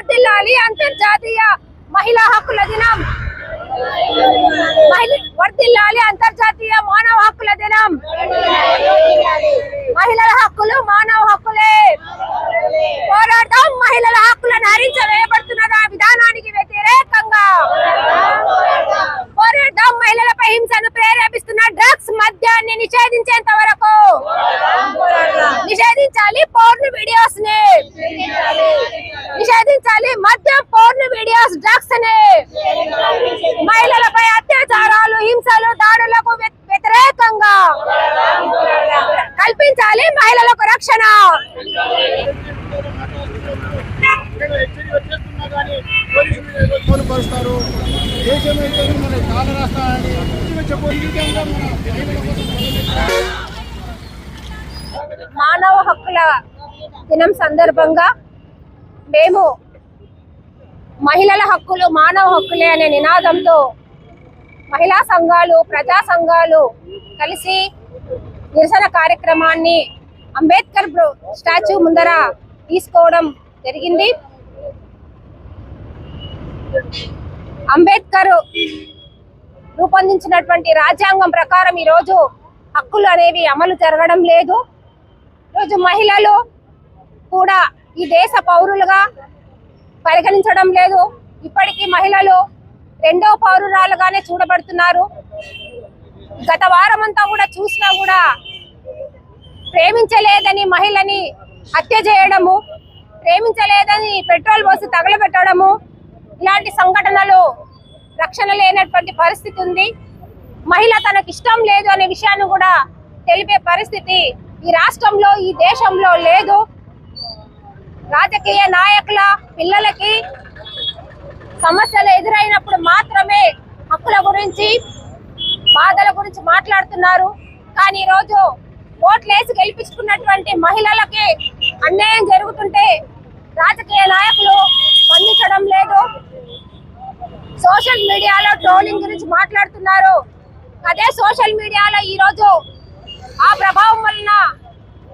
వర్ధిల్లాలి అంతర్జాతీయ మహిళా హక్కుల దినం. మహిళ- వర్ధిల్లాలి అంతర్జాతీయ మానవ హక్కుల దినం. మహిళల హక్కులు మానవ హక్కులే. పోరాటం మహిళల హక్కులను హరించవేయబడుతున్న విధానానికి వ్యతిరేకంగా పోరాడదాం మహిళలపై హింసను ప్రేరేపిస్తున్న డ్రగ్స్ మద్యాన్ని నిషేధించేంత వరకు నిషేధించాలి పోర్న్ వీడియోస్ని నిషేధించాలి మద్యం పోర్న్ వీడియోస్ డ్రగ్స్ని మహిళలపై అత్యాచారాలు హింసలు దాడులకు వ్యతిరేకంగా కల్పించాలి మహిళలకు రక్షణ. ఇక్కడ దేశం అయితే మన కాల రాష్ట్రాన్ని మానవ హక్కుల దినం సందర్భంగా మేము మహిళల హక్కులు మానవ హక్కులే అనే నినాదంతో మహిళా సంఘాలు ప్రజా సంఘాలు కలిసి నిరసన కార్యక్రమాన్ని అంబేద్కర్ స్టాచ్యూ ముందర తీసుకోవడం జరిగింది. అంబేద్కర్ రూపొందించినటువంటి రాజ్యాంగం ప్రకారం ఈరోజు హక్కులు అనేవి అమలు జరగడం లేదు. ఈరోజు మహిళలు కూడా ఈ దేశ పౌరులుగా పరిగణించడం లేదు. ఇప్పటికీ మహిళలు రెండో పౌరురాలుగానే చూడబడుతున్నారు. గత వారం అంతా కూడా చూసినా కూడా ప్రేమించలేదని మహిళని హత్య చేయడము ప్రేమించలేదని పెట్రోల్ పోసి తగలబెట్టడము ఇలాంటి సంఘటనలు రక్షణ లేనటువంటి పరిస్థితి ఉంది. మహిళ తనకి ఇష్టం లేదు అనే విషయాన్ని కూడా తెలిపే పరిస్థితి ఈ రాష్ట్రంలో ఈ దేశంలో లేదు. రాజకీయ నాయకుల పిల్లలకి సమస్యలు ఎదురైనప్పుడు మాత్రమే హక్కుల గురించి బాధల గురించి మాట్లాడుతున్నారు. కానీ ఈరోజు ఓట్లేసి గెలిపించుకున్నటువంటి మహిళలకి అన్యాయం జరుగుతుంటే రాజకీయ నాయకులు స్పందించడం లేదు. సోషల్ మీడియాలో ట్రోలింగ్ గురించి మాట్లాడుతున్నారు. అదే సోషల్ మీడియాలో ఈరోజు ఆ ప్రభావం వలన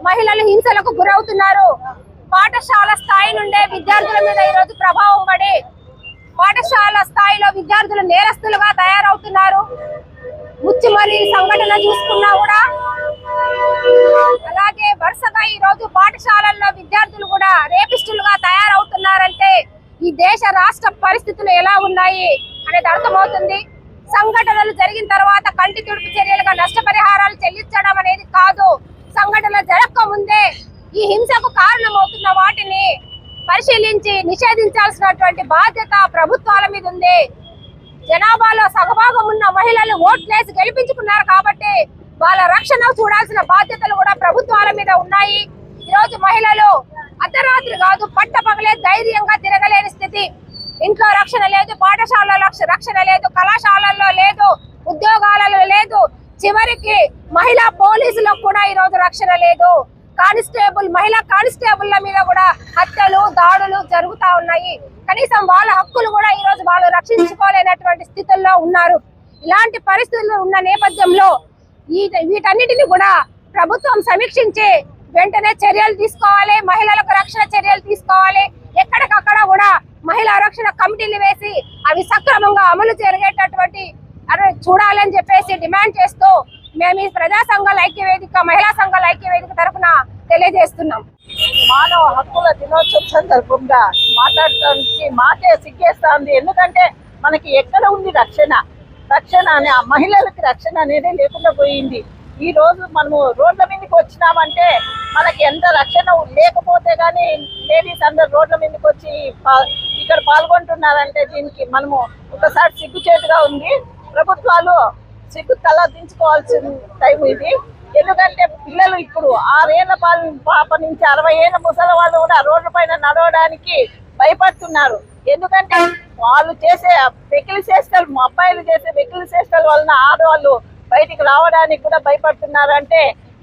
మహిళలు హింసలకు గురవుతున్నారు. పాఠశాల స్థాయి నుండే విద్యార్థుల మీద ఈరోజు ప్రభావం పడి పాఠశాల స్థాయిలో విద్యార్థులు నేరస్తులుగా తయారవుతున్నారు. ముచ్చుమరి సంఘటన చూసుకున్నా కూడా అలాగే వరుసగా ఈరోజు పాఠశాలల్లో విద్యార్థులు కూడా రేపిస్టులుగా దేశ రాష్ట్ర పరిస్థితులు ఎలా ఉన్నాయి అనేది అర్థమవుతుంది. సంఘటనలు జరిగిన తర్వాత కంటి తుడుపు చర్యలుగా నష్టపరిహారాలు చెల్లించడం అనేది కాదు. సంఘటనలు జరగక ముందే ఈ హింసకు కారణమవుతున్న వాటిని పరిశీలించి నిషేధించాల్సినటువంటి బాధ్యత ప్రభుత్వాల మీద ఉంది. జనాభాలో సగభాగం ఉన్న మహిళలు ఓట్లేసి గెలిపించుకున్నారు కాబట్టి వాళ్ళ రక్షణ చూడాల్సిన బాధ్యతలు కూడా ప్రభుత్వాల మీద ఉన్నాయి. ఈరోజు రోజు మహిళలు అర్ధరాత్రి కాదు పట్ట పగలే ధైర్యంగా తిరగలేని స్థితి. ఇంట్లో రక్షణ లేదు పాఠశాలలో రక్షణ లేదు కళాశాలల్లో లేదు ఉద్యోగాలలో లేదు. చివరికి మహిళా పోలీసులకు కూడా ఈ రోజు రక్షణ లేదు. కానిస్టేబుల్ మహిళా కానిస్టేబుల్ల మీద కూడా హత్యలు దాడులు జరుగుతా ఉన్నాయి. కనీసం వాళ్ళ హక్కులు కూడా ఈ రోజు వాళ్ళు రక్షించుకోలేనటువంటి స్థితుల్లో ఉన్నారు. ఇలాంటి పరిస్థితులు ఉన్న నేపథ్యంలో ఈ వీటన్నిటిని కూడా ప్రభుత్వం సమీక్షించి వెంటనే చర్యలు తీసుకోవాలి మహిళలకు రక్షణ చర్యలు తీసుకోవాలి. ఎక్కడికక్కడ కూడా మహిళా రక్షణ కమిటీలు వేసి అవి సక్రమంగా అమలు జరిగేటటువంటి అరే చూడాలని చెప్పేసి డిమాండ్ చేస్తూ మేము ఈ ప్రజా సంఘాల ఐక్య వేదిక మహిళా సంఘాల ఐక్య వేదిక తరఫున తెలియజేస్తున్నాం. మానవ హక్కుల దినోత్సవం సందర్భంగా మాట్లాడటానికి మాకే సిగ్గేస్తుంది. ఎందుకంటే మనకి ఎక్కడ ఉంది రక్షణ? రక్షణ అనే ఆ మహిళలకి రక్షణ అనేది లేకుండా పోయింది. ఈ రోజు మనము రోడ్ల మీదకి వచ్చినామంటే మనకి ఎంత రక్షణ లేకపోతే కానీ లేడీస్ అందరు రోడ్ల మీదకి వచ్చి ఇక్కడ పాల్గొంటున్నారంటే దీనికి మనము ఒకసారి సిగ్గుచేటుగా ఉంది. ప్రభుత్వాలు సిగ్గు తల దించుకోవాల్సిన టైం ఇది. ఎందుకంటే పిల్లలు ఇప్పుడు ఆరేళ్ళ పాల పాప నుంచి అరవై ఏళ్ళ ముసలి వాళ్ళు కూడా రోడ్ల పైన నడవడానికి భయపడుతున్నారు. ఎందుకంటే వాళ్ళు చేసే వెకిలి చేష్టలు మా అబ్బాయిలు చేసే వెకిలి చేష్టల వలన ఆడవాళ్ళు బయటికి రావడానికి కూడా భయపడుతున్నారంటే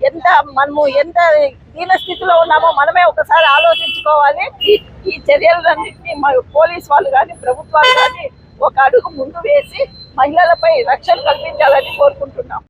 ఎంత మనము ఎంత దీన స్థితిలో ఉన్నామో మనమే ఒకసారి ఆలోచించుకోవాలి. ఈ చర్యలన్నింటినీ పోలీస్ వాళ్ళు కానీ ప్రభుత్వాలు కానీ ఒక అడుగు ముందు వేసి మహిళలపై రక్షణ కల్పించాలని కోరుకుంటున్నాం.